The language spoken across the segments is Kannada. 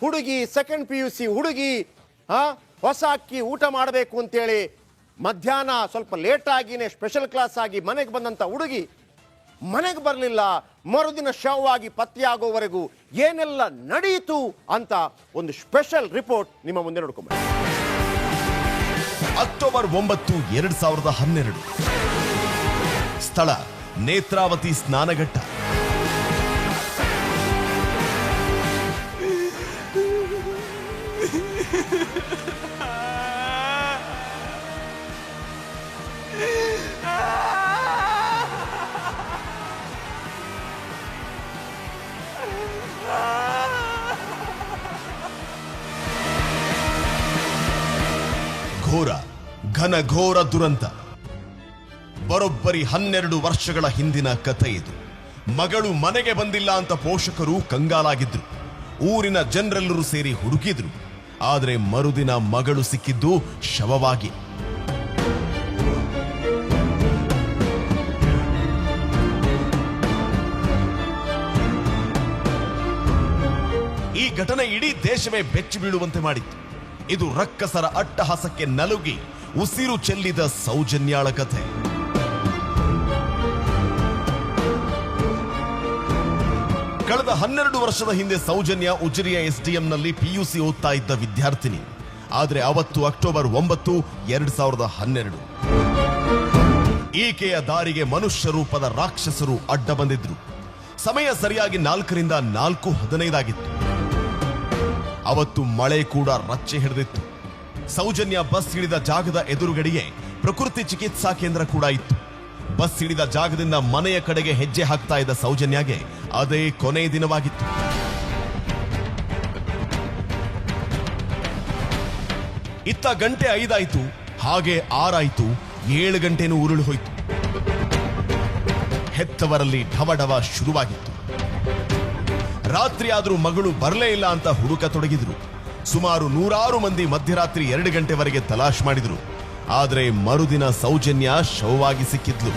ಹುಡುಗಿ ಸೆಕೆಂಡ್ ಪಿ ಯು ಸಿ ಹುಡುಗಿ ಹೊಸ ಅಕ್ಕಿ ಊಟ ಮಾಡಬೇಕು ಅಂತೇಳಿ ಮಧ್ಯಾಹ್ನ ಸ್ವಲ್ಪ ಲೇಟ್ ಆಗಿನೇ ಸ್ಪೆಷಲ್ ಕ್ಲಾಸ್ ಆಗಿ ಮನೆಗೆ ಬಂದಂತ ಹುಡುಗಿ ಮನೆಗೆ ಬರಲಿಲ್ಲ. ಮರುದಿನ ಶವವಾಗಿ ಪತ್ತೆಯಾಗೋವರೆಗೂ ಏನೆಲ್ಲ ನಡೆಯಿತು ಅಂತ ಒಂದು ಸ್ಪೆಷಲ್ ರಿಪೋರ್ಟ್ ನಿಮ್ಮ ಮುಂದೆ ನೋಡ್ಕೊಂಬ ಅಕ್ಟೋಬರ್ ಒಂಬತ್ತು, ಎರಡ್ ಸಾವಿರದ ಹನ್ನೆರಡು. ಸ್ಥಳ ನೇತ್ರಾವತಿ ಸ್ನಾನಘಟ್ಟ. ಘೋರ ಘನಘೋರ ದುರಂತ. ಬರೋಬ್ಬರಿ ಹನ್ನೆರಡು ವರ್ಷಗಳ ಹಿಂದಿನ ಕಥೆ ಇದು. ಮಗಳು ಮನೆಗೆ ಬಂದಿಲ್ಲ ಅಂತ ಪೋಷಕರು ಕಂಗಾಲಾಗಿದ್ರು. ಊರಿನ ಜನರೆಲ್ಲರೂ ಸೇರಿ ಹುಡುಕಿದ್ರು ಆದರೆ ಮರುದಿನ ಮಗಳು ಸಿಕ್ಕಿದ್ದು ಶವವಾಗಿ. ಈ ಘಟನೆ ಇಡೀ ದೇಶವೇ ಬೆಚ್ಚಿ ಬೀಳುವಂತೆ ಮಾಡಿತ್ತು. ಇದು ರಕ್ಕಸರ ಅಟ್ಟಹಾಸಕ್ಕೆ ನಲುಗಿ ಉಸಿರು ಚೆಲ್ಲಿದ ಸೌಜನ್ಯಾಳ ಕಥೆ. ಕಳೆದ ಹನ್ನೆರಡು ವರ್ಷದ ಹಿಂದೆ ಸೌಜನ್ಯ ಉಜಿರಿಯ ಎಸ್ಡಿಎಂನಲ್ಲಿ ಪಿಯುಸಿ ಓದ್ತಾ ಇದ್ದ ವಿದ್ಯಾರ್ಥಿನಿ. ಆದರೆ ಅವತ್ತು ಅಕ್ಟೋಬರ್ ಒಂಬತ್ತು, ಎರಡ್ ಸಾವಿರದ ಹನ್ನೆರಡು. ಈಕೆಯ ದಾರಿಗೆ ಮನುಷ್ಯ ರೂಪದ ರಾಕ್ಷಸರು ಅಡ್ಡ ಬಂದಿದ್ರು. ಸಮಯ ಸರಿಯಾಗಿ ನಾಲ್ಕರಿಂದ ನಾಲ್ಕು ಹದಿನೈದಾಗಿತ್ತು. ಅವತ್ತು ಮಳೆ ಕೂಡ ರಚ್ಚೆ ಹಿಡಿದಿತ್ತು. ಸೌಜನ್ಯ ಬಸ್ ಹಿಡಿದ ಜಾಗದ ಎದುರುಗಡೆಯೇ ಪ್ರಕೃತಿ ಚಿಕಿತ್ಸಾ ಕೇಂದ್ರ ಕೂಡ ಇತ್ತು. ಬಸ್ ಹಿಡಿದ ಜಾಗದಿಂದ ಮನೆಯ ಕಡೆಗೆ ಹೆಜ್ಜೆ ಹಾಕ್ತಾ ಇದ್ದ ಸೌಜನ್ಯಗೆ ಅದೇ ಕೊನೆ ದಿನವಾಗಿತ್ತು. ಇತ್ತ ಗಂಟೆ ಐದಾಯ್ತು, ಹಾಗೆ ಆರಾಯ್ತು, ಏಳು ಗಂಟೆನೂ ಉರುಳು ಹೋಯ್ತು. ಹೆತ್ತವರಲ್ಲಿ ಢವಢವ ಶುರುವಾಗಿತ್ತು. ರಾತ್ರಿ ಆದರೂ ಮಗಳು ಬರಲೇ ಇಲ್ಲ ಅಂತ ಹುಡುಕತೊಡಗಿದ್ರು ಸುಮಾರು ನೂರಾರು ಮಂದಿ ಮಧ್ಯರಾತ್ರಿ ಎರಡು ಗಂಟೆವರೆಗೆ ತಲಾಶ್ ಮಾಡಿದ್ರು. ಆದರೆ ಮರುದಿನ ಸೌಜನ್ಯ ಶವವಾಗಿ ಸಿಕ್ಕಿದ್ಲು.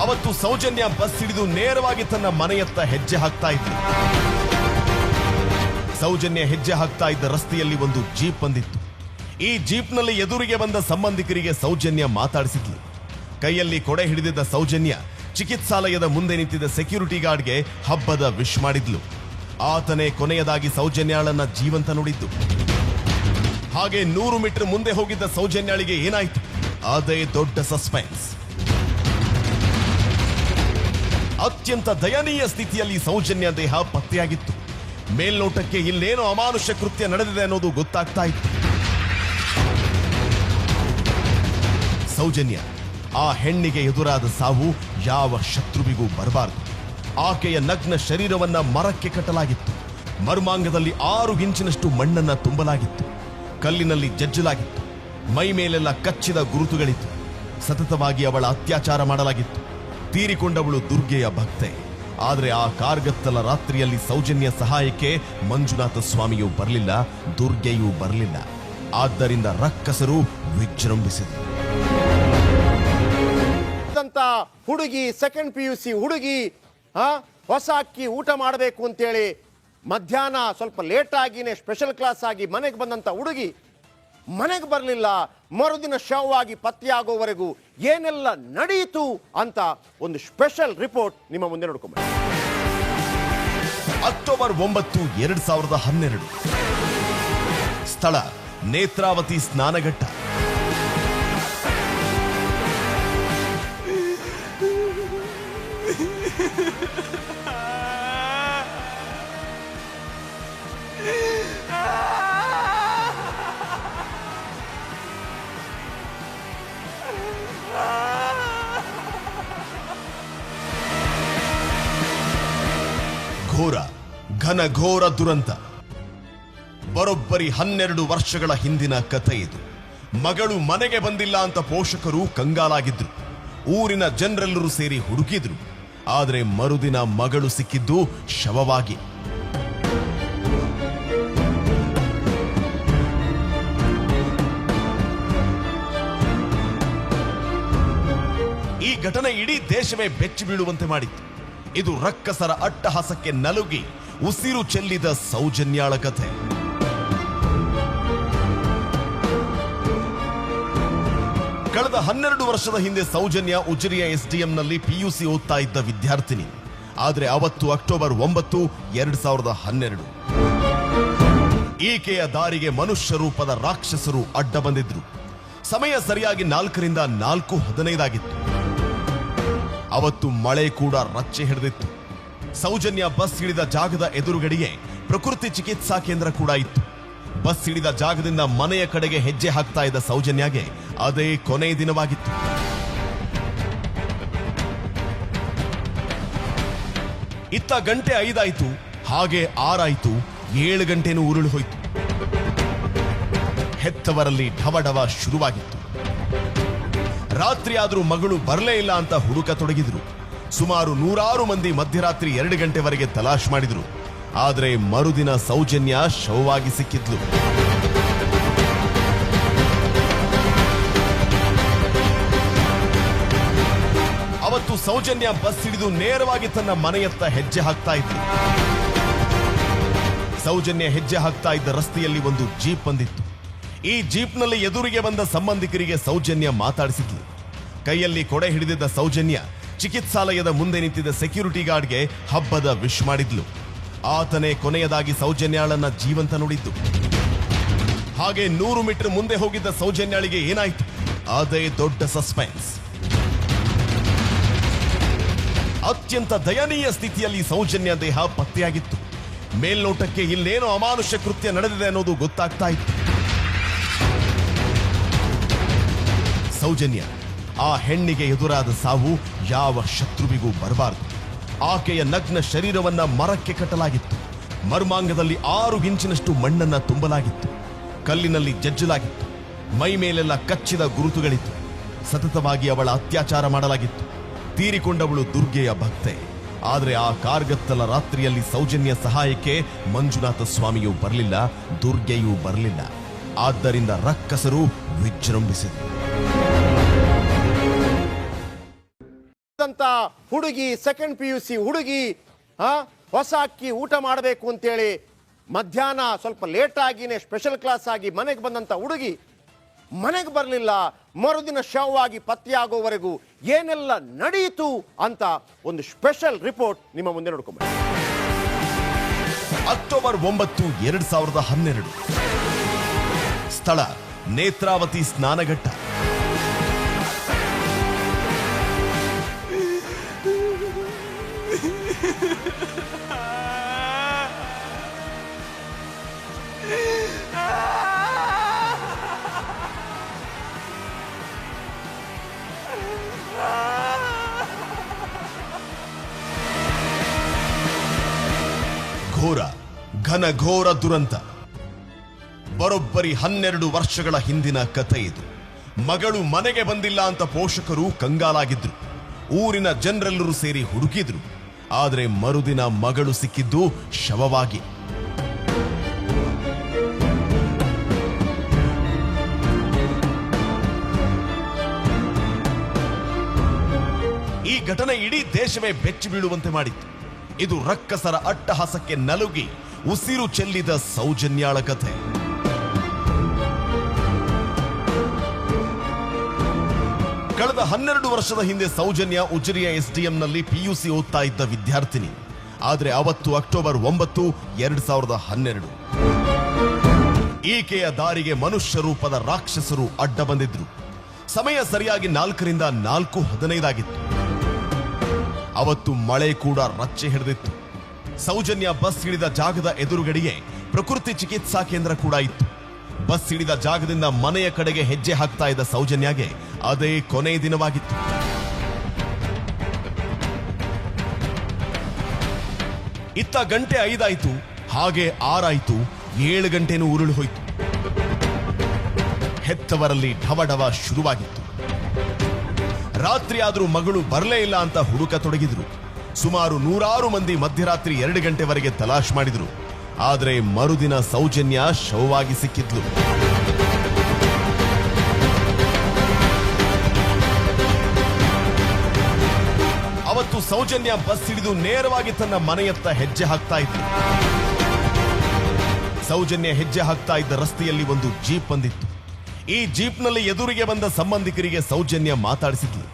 ಅವತ್ತು ಸೌಜನ್ಯ ಬಸ್ ಹಿಡಿದು ನೇರವಾಗಿ ತನ್ನ ಮನೆಯತ್ತ ಹೆಜ್ಜೆ ಹಾಕ್ತಾ ಇದ್ಲು. ಸೌಜನ್ಯ ಹೆಜ್ಜೆ ಹಾಕ್ತಾ ಇದ್ದ ರಸ್ತೆಯಲ್ಲಿ ಒಂದು ಜೀಪ್ ಬಂದಿತ್ತು. ಈ ಜೀಪ್ನಲ್ಲಿ ಎದುರಿಗೆ ಬಂದ ಸಂಬಂಧಿಕರಿಗೆ ಸೌಜನ್ಯ ಮಾತಾಡಿಸಿದ್ಲು. ಕೈಯಲ್ಲಿ ಕೊಡೆ ಹಿಡಿದಿದ್ದ ಸೌಜನ್ಯ ಚಿಕಿತ್ಸಾಲಯದ ಮುಂದೆ ನಿಂತಿದ್ದ ಸೆಕ್ಯೂರಿಟಿ ಗಾರ್ಡ್ಗೆ ಹಬ್ಬದ ವಿಶ್ ಮಾಡಿದ್ಲು. ಆತನೇ ಕೊನೆಯದಾಗಿ ಸೌಜನ್ಯಾಳನ್ನ ಜೀವಂತ ನೋಡಿದ್ದು. ಹಾಗೆ ನೂರು ಮೀಟರ್ ಮುಂದೆ ಹೋಗಿದ್ದ ಸೌಜನ್ಯಾಳಿಗೆ ಏನಾಯ್ತು? ಅದೇ ದೊಡ್ಡ ಸಸ್ಪೆನ್ಸ್. ಅತ್ಯಂತ ದಯನೀಯ ಸ್ಥಿತಿಯಲ್ಲಿ ಸೌಜನ್ಯ ದೇಹ ಪತ್ತೆಯಾಗಿತ್ತು. ಮೇಲ್ನೋಟಕ್ಕೆ ಇಲ್ಲೇನೋ ಅಮಾನುಷ್ಯ ಕೃತ್ಯ ನಡೆದಿದೆ ಅನ್ನೋದು ಗೊತ್ತಾಗ್ತಾ ಇತ್ತು. ಸೌಜನ್ಯ. ಆ ಹೆಣ್ಣಿಗೆ ಎದುರಾದ ಸಾವು ಯಾವ ಶತ್ರುವಿಗೂ ಬರಬಾರದು. ಆಕೆಯ ನಗ್ನ ಶರೀರವನ್ನ ಮರಕ್ಕೆ ಕಟ್ಟಲಾಗಿತ್ತು. ಮರ್ಮಾಂಗದಲ್ಲಿ ಆರು ಇಂಚಿನಷ್ಟು ಮಣ್ಣನ್ನ ತುಂಬಲಾಗಿತ್ತು. ಕಲ್ಲಿನಲ್ಲಿ ಜಜ್ಜಲಾಗಿತ್ತು. ಮೈ ಮೇಲೆಲ್ಲ ಕಚ್ಚಿದ ಗುರುತುಗಳಿತ್ತು. ಸತತವಾಗಿ ಅವಳ ಅತ್ಯಾಚಾರ ಮಾಡಲಾಗಿತ್ತು. ತೀರಿಕೊಂಡವಳು ದುರ್ಗೆಯ ಭಕ್ತೆ. ಆದರೆ ಆ ಕಾರ್ಗತ್ತಲ ರಾತ್ರಿಯಲ್ಲಿ ಸೌಜನ್ಯ ಸಹಾಯಕ್ಕೆ ಮಂಜುನಾಥ ಸ್ವಾಮಿಯೂ ಬರಲಿಲ್ಲ, ದುರ್ಗೆಯೂ ಬರಲಿಲ್ಲ. ಆದ್ದರಿಂದ ರಕ್ಕಸರು ವಿಜೃಂಭಿಸಿದರು. ಹುಡುಗಿ ಸೆಕೆಂಡ್ ಪಿ ಯು ಸಿ ಹುಡುಗಿ ಹೊಸ ಅಕ್ಕಿ ಊಟ ಮಾಡಬೇಕು ಅಂತೇಳಿ ಮಧ್ಯಾಹ್ನ ಸ್ವಲ್ಪ ಲೇಟ್ ಆಗಿನೇ ಸ್ಪೆಷಲ್ ಕ್ಲಾಸ್ ಆಗಿ ಮನೆಗೆ ಬಂದಂತ ಹುಡುಗಿ ಮನೆಗೆ ಬರಲಿಲ್ಲ. ಮರುದಿನ ಶವವಾಗಿ ಪತ್ತೆಯಾಗೋವರೆಗೂ ಏನೆಲ್ಲ ನಡೆಯಿತು ಅಂತ ಒಂದು ಸ್ಪೆಷಲ್ ರಿಪೋರ್ಟ್ ನಿಮ್ಮ ಮುಂದೆ ನೋಡ್ಕೊಂಬ ಅಕ್ಟೋಬರ್ ಒಂಬತ್ತು, ಎರಡ್ ಸಾವಿರದ ಹನ್ನೆರಡು. ಸ್ಥಳ ನೇತ್ರಾವತಿ ಸ್ನಾನಘಟ್ಟ. ಘನಘೋರ ದುರಂತ. ಬರೋಬ್ಬರಿ ಹನ್ನೆರಡು ವರ್ಷಗಳ ಹಿಂದಿನ ಕಥೆ ಇದು. ಮಗಳು ಮನೆಗೆ ಬಂದಿಲ್ಲ ಅಂತ ಪೋಷಕರು ಕಂಗಾಲಾಗಿದ್ರು. ಊರಿನ ಜನರೆಲ್ಲರೂ ಸೇರಿ ಹುಡುಕಿದ್ರು ಆದರೆ ಮರುದಿನ ಮಗಳು ಸಿಕ್ಕಿದ್ದು ಶವವಾಗಿ. ಈ ಘಟನೆ ಇಡೀ ದೇಶವೇ ಬೆಚ್ಚಿ ಬೀಳುವಂತೆ ಮಾಡಿತ್ತು. ಇದು ರಕ್ಕಸರ ಅಟ್ಟಹಾಸಕ್ಕೆ ನಲುಗಿ ಉಸಿರು ಚೆಲ್ಲಿದ ಸೌಜನ್ಯಾಳ ಕಥೆ. ಕಳೆದ ಹನ್ನೆರಡು ವರ್ಷದ ಹಿಂದೆ ಸೌಜನ್ಯ ಉಜಿರಿಯ ಎಸ್ಡಿಎಂನಲ್ಲಿ ಪಿಯುಸಿ ಓದ್ತಾ ಇದ್ದ ವಿದ್ಯಾರ್ಥಿನಿ. ಆದರೆ ಅವತ್ತು ಅಕ್ಟೋಬರ್ ಒಂಬತ್ತು, ಎರಡು ಸಾವಿರದ ಹನ್ನೆರಡು. ಈಕೆಯ ದಾರಿಗೆ ಮನುಷ್ಯ ರೂಪದ ರಾಕ್ಷಸರು ಅಡ್ಡ ಬಂದಿದ್ರು. ಸಮಯ ಸರಿಯಾಗಿ ನಾಲ್ಕರಿಂದ ನಾಲ್ಕು ಹದಿನೈದಾಗಿತ್ತು. ಅವತ್ತು ಮಳೆ ಕೂಡ ರಚ್ಚೆ ಹಿಡಿದಿತ್ತು. ಸೌಜನ್ಯ ಬಸ್ ಇಳಿದ ಜಾಗದ ಎದುರುಗಡೆಯೇ ಪ್ರಕೃತಿ ಚಿಕಿತ್ಸಾ ಕೇಂದ್ರ ಕೂಡ ಇತ್ತು. ಬಸ್ ಇಳಿದ ಜಾಗದಿಂದ ಮನೆಯ ಕಡೆಗೆ ಹೆಜ್ಜೆ ಹಾಕ್ತಾ ಇದ್ದ ಸೌಜನ್ಯಗೆ ಅದೇ ಕೊನೆಯ ದಿನವಾಗಿತ್ತು. ಇತ್ತ ಗಂಟೆ ಐದಾಯ್ತು, ಹಾಗೆ ಆರಾಯ್ತು, ಏಳು ಗಂಟೆನೂ ಉರುಳು ಹೋಯ್ತು. ಹೆತ್ತವರಲ್ಲಿ ಢವಢವ ಶುರುವಾಗಿತ್ತು. ರಾತ್ರಿ ಆದರೂ ಮಗಳು ಬರಲೇ ಇಲ್ಲ ಅಂತ ಹುಡುಕತೊಡಗಿದ್ರು ಸುಮಾರು ನೂರಾರು ಮಂದಿ ಮಧ್ಯರಾತ್ರಿ ಎರಡು ಗಂಟೆವರೆಗೆ ತಲಾಶ್ ಮಾಡಿದ್ರು. ಆದರೆ ಮರುದಿನ ಸೌಜನ್ಯ ಶವವಾಗಿ ಸಿಕ್ಕಿದ್ಲು. ಅವತ್ತು ಸೌಜನ್ಯ ಬಸ್ ಹಿಡಿದು ನೇರವಾಗಿ ತನ್ನ ಮನೆಯತ್ತ ಹೆಜ್ಜೆ ಹಾಕ್ತಾ ಇತ್ತು ಸೌಜನ್ಯ ಹೆಜ್ಜೆ ಹಾಕ್ತಾ ಇದ್ದ ರಸ್ತೆಯಲ್ಲಿ ಒಂದು ಜೀಪ್ ಬಂದಿತ್ತು. ಈ ಜೀಪ್ನಲ್ಲಿ ಎದುರಿಗೆ ಬಂದ ಸಂಬಂಧಿಕರಿಗೆ ಸೌಜನ್ಯ ಮಾತಾಡಿಸಿದ್ಲು. ಕೈಯಲ್ಲಿ ಕೊಡೆ ಹಿಡಿದಿದ್ದ ಸೌಜನ್ಯ ಚಿಕಿತ್ಸಾಲಯದ ಮುಂದೆ ನಿಂತಿದ್ದ ಸೆಕ್ಯೂರಿಟಿ ಗಾರ್ಡ್ಗೆ ಹಬ್ಬದ ವಿಶ್ ಮಾಡಿದ್ಲು. ಆತನೇ ಕೊನೆಯದಾಗಿ ಸೌಜನ್ಯಾಳನ್ನ ಜೀವಂತ ನೋಡಿದ್ದು. ಹಾಗೆ ನೂರು ಮೀಟರ್ ಮುಂದೆ ಹೋಗಿದ್ದ ಸೌಜನ್ಯಾಳಿಗೆ ಏನಾಯ್ತು? ಅದೇ ದೊಡ್ಡ ಸಸ್ಪೆನ್ಸ್. ಅತ್ಯಂತ ದಯನೀಯ ಸ್ಥಿತಿಯಲ್ಲಿ ಸೌಜನ್ಯ ದೇಹ ಪತ್ತೆಯಾಗಿತ್ತು. ಮೇಲ್ನೋಟಕ್ಕೆ ಇಲ್ಲೇನೋ ಅಮಾನುಷ್ಯ ಕೃತ್ಯ ನಡೆದಿದೆ ಅನ್ನೋದು ಗೊತ್ತಾಗ್ತಾ ಇತ್ತು. ಸೌಜನ್ಯ ಆ ಹೆಣ್ಣಿಗೆ ಎದುರಾದ ಸಾವು ಯಾವ ಶತ್ರುವಿಗೂ ಬರಬಾರದು. ಆಕೆಯ ನಗ್ನ ಶರೀರವನ್ನ ಮರಕ್ಕೆ ಕಟ್ಟಲಾಗಿತ್ತು. ಮರ್ಮಾಂಗದಲ್ಲಿ ಆರು ಇಂಚಿನಷ್ಟು ಮಣ್ಣನ್ನ ತುಂಬಲಾಗಿತ್ತು. ಕಲ್ಲಿನಲ್ಲಿ ಜಜ್ಜಲಾಗಿತ್ತು. ಮೈ ಮೇಲೆಲ್ಲ ಕಚ್ಚಿದ ಗುರುತುಗಳಿತ್ತು. ಸತತವಾಗಿ ಅವಳ ಅತ್ಯಾಚಾರ ಮಾಡಲಾಗಿತ್ತು. ತೀರಿಕೊಂಡವಳು ದುರ್ಗೆಯ ಭಕ್ತೆ. ಆದರೆ ಆ ಕಾರ್ಗತ್ತಲ ರಾತ್ರಿಯಲ್ಲಿ ಸೌಜನ್ಯ ಸಹಾಯಕ್ಕೆ ಮಂಜುನಾಥ ಸ್ವಾಮಿಯೂ ಬರಲಿಲ್ಲ, ದುರ್ಗೆಯೂ ಬರಲಿಲ್ಲ. ಆದ್ದರಿಂದ ರಕ್ಕಸರು ವಿಜೃಂಭಿಸಿದರು. ಹುಡುಗಿ ಸೆಕೆಂಡ್ ಪಿ ಯು ಸಿ ಹುಡುಗಿ ಹೊಸ ಅಕ್ಕಿ ಊಟ ಮಾಡಬೇಕು ಅಂತೇಳಿ ಮಧ್ಯಾಹ್ನ ಸ್ವಲ್ಪ ಲೇಟ್ ಸ್ಪೆಷಲ್ ಕ್ಲಾಸ್ ಆಗಿ ಮನೆಗೆ ಬಂದಂತ ಹುಡುಗಿ ಮನೆಗೆ ಬರಲಿಲ್ಲ. ಮರುದಿನ ಶವವಾಗಿ ಪತ್ತೆಯಾಗೋವರೆಗೂ ಏನೆಲ್ಲ ನಡೆಯಿತು ಅಂತ ಒಂದು ಸ್ಪೆಷಲ್ ರಿಪೋರ್ಟ್ ನಿಮ್ಮ ಮುಂದೆ ನೋಡ್ಕೊಂಬ ಅಕ್ಟೋಬರ್ ಒಂಬತ್ತು, ಎರಡ್ ಸಾವಿರದ ಹನ್ನೆರಡು. ಸ್ಥಳ, ನೇತ್ರಾವತಿ ಸ್ನಾನಘಟ್ಟ. ಘೋರ ಘನಘೋರ ದುರಂತ. ಬರೋಬ್ಬರಿ ಹನ್ನೆರಡು ವರ್ಷಗಳ ಹಿಂದಿನ ಕಥೆ ಇದು. ಮಗಳು ಮನೆಗೆ ಬಂದಿಲ್ಲ ಅಂತ ಪೋಷಕರು ಕಂಗಾಲಾಗಿದ್ರು. ಊರಿನ ಜನರೆಲ್ಲರೂ ಸೇರಿ ಹುಡುಕಿದ್ರು ಆದರೆ ಮರುದಿನ ಮಗಳು ಸಿಕ್ಕಿದ್ದು ಶವವಾಗಿ. ಈ ಘಟನೆ ಇಡೀ ದೇಶವೇ ಬೆಚ್ಚಿ ಬೀಳುವಂತೆ ಮಾಡಿತ್ತು. ಇದು ರಕ್ಕಸರ ಅಟ್ಟಹಾಸಕ್ಕೆ ನಲುಗಿ ಉಸಿರು ಚೆಲ್ಲಿದ ಸೌಜನ್ಯಾಳ ಕಥೆ. ಕಳೆದ ಹನ್ನೆರಡು ವರ್ಷದ ಹಿಂದೆ ಸೌಜನ್ಯ ಉಜಿರಿಯ ಎಸ್ಡಿಎಂನಲ್ಲಿ ಪಿಯುಸಿ ಓದ್ತಾ ಇದ್ದ ವಿದ್ಯಾರ್ಥಿನಿ. ಆದರೆ ಅವತ್ತು ಅಕ್ಟೋಬರ್ ಒಂಬತ್ತು, ಎರಡ್ ಸಾವಿರದ ಹನ್ನೆರಡು. ಈಕೆಯ ದಾರಿಗೆ ಮನುಷ್ಯ ರೂಪದ ರಾಕ್ಷಸರು ಅಡ್ಡ ಬಂದಿದ್ರು. ಸಮಯ ಸರಿಯಾಗಿ ನಾಲ್ಕರಿಂದ ನಾಲ್ಕು ಹದಿನೈದಾಗಿತ್ತು. ಅವತ್ತು ಮಳೆ ಕೂಡ ರಚ್ಚೆ ಹಿಡಿದಿತ್ತು. ಸೌಜನ್ಯ ಬಸ್ ಇಳಿದ ಜಾಗದ ಎದುರುಗಡೆಗೆ ಪ್ರಕೃತಿ ಚಿಕಿತ್ಸಾ ಕೇಂದ್ರ ಕೂಡ ಇತ್ತು. ಬಸ್ ಇಳಿದ ಜಾಗದಿಂದ ಮನೆಯ ಕಡೆಗೆ ಹೆಜ್ಜೆ ಹಾಕ್ತಾ ಇದ್ದ ಸೌಜನ್ಯಗೆ ಅದೇ ಕೊನೆಯ ದಿನವಾಗಿತ್ತು. ಇತ್ತ ಗಂಟೆ ಐದಾಯ್ತು, ಹಾಗೆ ಆರಾಯ್ತು, ಏಳು ಗಂಟೆನೂ ಉರುಳು ಹೋಯ್ತು. ಹೆತ್ತವರಲ್ಲಿ ಢವಢವ ಶುರುವಾಗಿತ್ತು. ರಾತ್ರಿ ಆದರೂ ಮಗಳು ಬರಲೇ ಇಲ್ಲ ಅಂತ ಹುಡುಕತೊಡಗಿದ್ರು ಸುಮಾರು ನೂರಾರು ಮಂದಿ ಮಧ್ಯರಾತ್ರಿ ಎರಡು ಗಂಟೆವರೆಗೆ ತಲಾಶ್ ಮಾಡಿದ್ರು. ಆದರೆ ಮರುದಿನ ಸೌಜನ್ಯ ಶವವಾಗಿ ಸಿಕ್ಕಿದ್ಲು. ಅವತ್ತು ಸೌಜನ್ಯ ಬಸ್ ಹಿಡಿದು ನೇರವಾಗಿ ತನ್ನ ಮನೆಯತ್ತ ಹೆಜ್ಜೆ ಹಾಕ್ತಾ ಇತ್ತು ಸೌಜನ್ಯ ಹೆಜ್ಜೆ ಹಾಕ್ತಾ ಇದ್ದ ರಸ್ತೆಯಲ್ಲಿ ಒಂದು ಜೀಪ್ ಬಂದಿತ್ತು. ಈ ಜೀಪ್ನಲ್ಲಿ ಎದುರಿಗೆ ಬಂದ ಸಂಬಂಧಿಕರಿಗೆ ಸೌಜನ್ಯ ಮಾತಾಡಿಸಿದ್ಲು.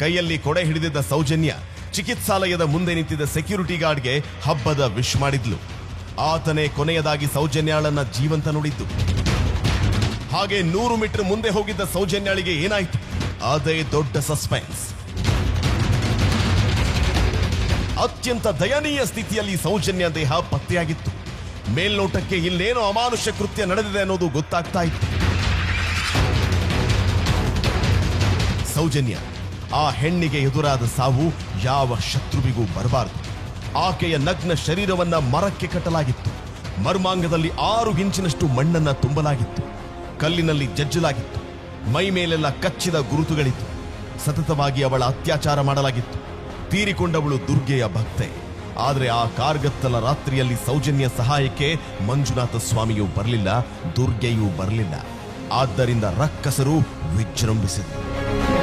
ಕೈಯಲ್ಲಿ ಕೊಡೆ ಹಿಡಿದಿದ್ದ ಸೌಜನ್ಯ ಚಿಕಿತ್ಸಾಲಯದ ಮುಂದೆ ನಿಂತಿದ್ದ ಸೆಕ್ಯೂರಿಟಿ ಗಾರ್ಡ್ಗೆ ಹಬ್ಬದ ವಿಶ್ ಮಾಡಿದ್ಲು. ಆತನೇ ಕೊನೆಯದಾಗಿ ಸೌಜನ್ಯಾಳನ್ನ ಜೀವಂತ ನೋಡಿದ್ದು. ಹಾಗೆ ನೂರು ಮೀಟರ್ ಮುಂದೆ ಹೋಗಿದ್ದ ಸೌಜನ್ಯಾಳಿಗೆ ಏನಾಯ್ತು? ಅದೇ ದೊಡ್ಡ ಸಸ್ಪೆನ್ಸ್. ಅತ್ಯಂತ ದಯನೀಯ ಸ್ಥಿತಿಯಲ್ಲಿ ಸೌಜನ್ಯ ದೇಹ ಪತ್ತೆಯಾಗಿತ್ತು. ಮೇಲ್ನೋಟಕ್ಕೆ ಇಲ್ಲೇನೋ ಅಮಾನುಷ್ಯ ಕೃತ್ಯ ನಡೆದಿದೆ ಅನ್ನೋದು ಗೊತ್ತಾಗ್ತಾ ಇತ್ತು. ಸೌಜನ್ಯ. ಆ ಹೆಣ್ಣಿಗೆ ಎದುರಾದ ಸಾವು ಯಾವ ಶತ್ರುವಿಗೂ ಬರಬಾರದು. ಆಕೆಯ ನಗ್ನ ಶರೀರವನ್ನ ಮರಕ್ಕೆ ಕಟ್ಟಲಾಗಿತ್ತು. ಮರ್ಮಾಂಗದಲ್ಲಿ ಆರು ಇಂಚಿನಷ್ಟು ಮಣ್ಣನ್ನ ತುಂಬಲಾಗಿತ್ತು. ಕಲ್ಲಿನಲ್ಲಿ ಜಜ್ಜಲಾಗಿತ್ತು. ಮೈ ಮೇಲೆಲ್ಲ ಕಚ್ಚಿದ ಗುರುತುಗಳಿತ್ತು. ಸತತವಾಗಿ ಅವಳ ಅತ್ಯಾಚಾರ ಮಾಡಲಾಗಿತ್ತು. ತೀರಿಕೊಂಡವಳು ದುರ್ಗೆಯ ಭಕ್ತೆ. ಆದರೆ ಆ ಕಾರ್ಗತ್ತಲ ರಾತ್ರಿಯಲ್ಲಿ ಸೌಜನ್ಯ ಸಹಾಯಕ್ಕೆ ಮಂಜುನಾಥ ಸ್ವಾಮಿಯೂ ಬರಲಿಲ್ಲ, ದುರ್ಗೆಯೂ ಬರಲಿಲ್ಲ. ಆದ್ದರಿಂದ ರಕ್ಕಸರು ವಿಜೃಂಭಿಸಿದರು.